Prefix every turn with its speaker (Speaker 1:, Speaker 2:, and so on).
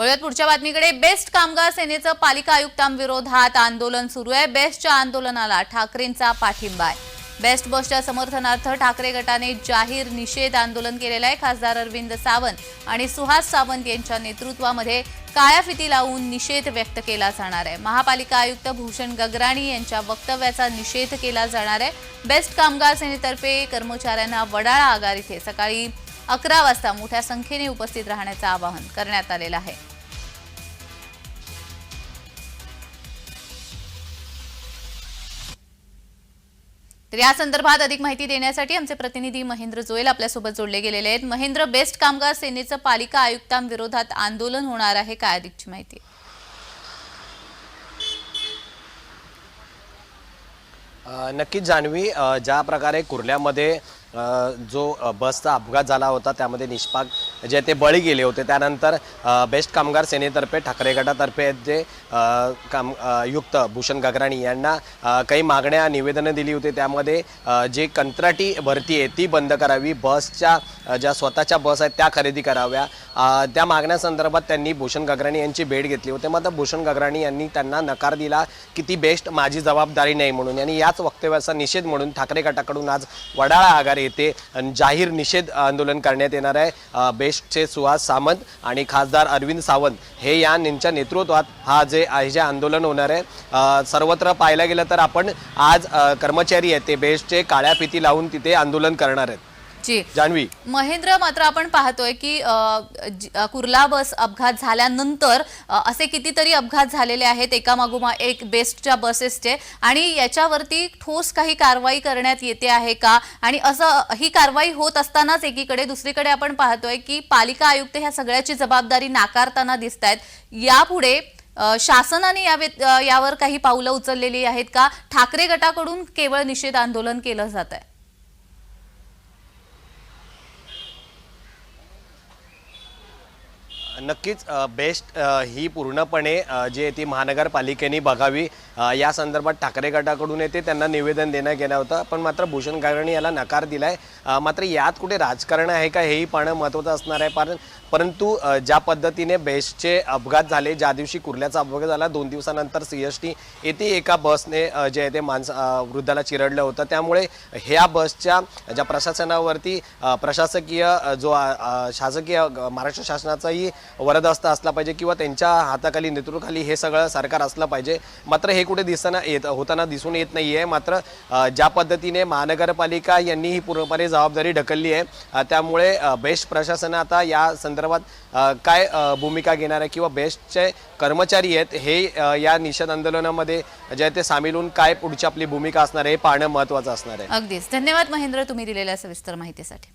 Speaker 1: वळूयात पुढच्या बातमीकडे. बेस्ट कामगार सेनेचं पालिका आयुक्तांविरोधात आंदोलन सुरू आहे. बेस्टच्या आंदोलनाला ठाकरेंचा पाठिंबा आहे. बेस्ट बसच्या समर्थनार्थ ठाकरे गटाने जाहीर निषेध आंदोलन केलेलं आहे. खासदार अरविंद सावंत आणि सुहास सावंत यांच्या नेतृत्वामध्ये काळ्या फिती लावून निषेध व्यक्त केला जाणार आहे. महापालिका आयुक्त भूषण गगराणी यांच्या वक्तव्याचा निषेध केला जाणार आहे. बेस्ट कामगार सेनेतर्फे कर्मचाऱ्यांना वडाळा आगार इथे. सकाळी अकरा वाजता मोठ्या संख्येने उपस्थित राहण्याचं आवाहन करण्यात आलेलं आहे. तर या संदर्भात अधिक माहिती देण्यासाठी आमचे प्रतिनिधी महेंद्र जोयल आपल्यासोबत जोडले गेलेले आहेत. महेंद्र बेस्ट कामगार सेनेचं पालिका आयुक्तांविरोधात आंदोलन होणार आहे काय अधिकची माहिती?
Speaker 2: नक्कीच जान्हवी ज्या प्रकारे कुर्ल्यामध्ये जो बसचा अपघात झाला होता त्यामध्ये निष्पाक जे ते बळी गेले होते. त्यानंतर बेस्ट कामगार सेनेतर्फे ठाकरे गटातर्फे जे काम युक्त भूषण गगराणी यांना काही मागण्या निवेदनं दिली होती. त्यामध्ये जे कंत्राटी भरती आहे ती बंद करावी. बसच्या ज्या स्वतःच्या बस आहेत त्या खरेदी कराव्या. त्या मागण्यासंदर्भात त्यांनी भूषण गगराणी यांची भेट घेतली होती. मात्र भूषण गगराणी यांनी त्यांना नकार दिला की ती बेस्ट माझी जबाबदारी नाही म्हणून. आणि याच वक्तव्याचा निषेध म्हणून ठाकरे गटाकडून आज वडाळा आगार येथे जाहीर निषेध आंदोलन करण्यात येणार आहे. बेस्टचे सुहास सामंत आणि खासदार अरविंद सावंत हे यांच्या नेतृत्वात हा जे आहे जे आंदोलन होणार आहे. सर्वत्र पाहायला गेलं तर आपण आज कर्मचारी आहेत ते बेस्टचे काळ्या फिती लावून तिथे आंदोलन करणार आहेत.
Speaker 1: जी.
Speaker 2: जान्हवी.
Speaker 1: महेंद्र मात्र आपण पाहतोय की कुर्ला बस अपघात झाल्यानंतर असे कितीतरी अपघात झालेले आहेत एकामागोमा एक बेस्टच्या बसेसचे. आणि याच्यावरती ठोस काही कारवाई करण्यात येते आहे का? आणि असं ही कारवाई होत असतानाच एकीकडे दुसरीकडे आपण पाहतोय की पालिका आयुक्त ह्या सगळ्याची जबाबदारी नाकारताना दिसत आहेत यापुढे शासनाने यावर काही पावलं उचललेली आहेत का? ठाकरे गटाकडून केवळ निषेध आंदोलन केलं जात आहे
Speaker 2: नक्कीच बेस्ट ही पूर्णपणे जे आहे ती महानगरपालिकेने बघावी. या संदर्भात ठाकरे गटाकडून येते त्यांना निवेदन देण्यात गेलं होतं. पण मात्र भूषण गागराणी याला नकार दिलाय. आहे मात्र यात कुठे राजकारण आहे का हेही पाहणं महत्त्वाचं असणार आहे. कारण परंतु ज्या पद्धतीने बेस्टचे अपघात झाले ज्या दिवशी कुर्ल्याचा अपघात झाला दोन दिवसानंतर सी एस टी येथे एका बसने जे आहे ते माणसं वृद्धाला चिरडलं होतं. त्यामुळे ह्या बसच्या ज्या प्रशासनावरती प्रशासकीय जो शासकीय महाराष्ट्र शासनाचाही वरदहस्त असला पाहिजे किंवा त्यांच्या हाताखाली नेतृत्वाखाली हे सगळं सरकार असलं पाहिजे. मात्र हे कुठे दिसताना येत होताना दिसून येत नाही आहे मात्र ज्या पद्धतीने महानगरपालिका यांनी ही पूर्णपणे जबाबदारी ढकलली आहे त्यामुळे बेस्ट प्रशासन आता या संदर्भात काय भूमिका घेणार आहे किंवा बेस्टचे कर्मचारी आहेत हे या निषेध आंदोलनामध्ये जे आहे ते सामील होऊन काय पुढची आपली भूमिका असणार आहे हे पाहणं महत्त्वाचं असणार आहे.
Speaker 1: अगदीच. धन्यवाद महेंद्र तुम्ही दिलेल्या सविस्तर माहितीसाठी.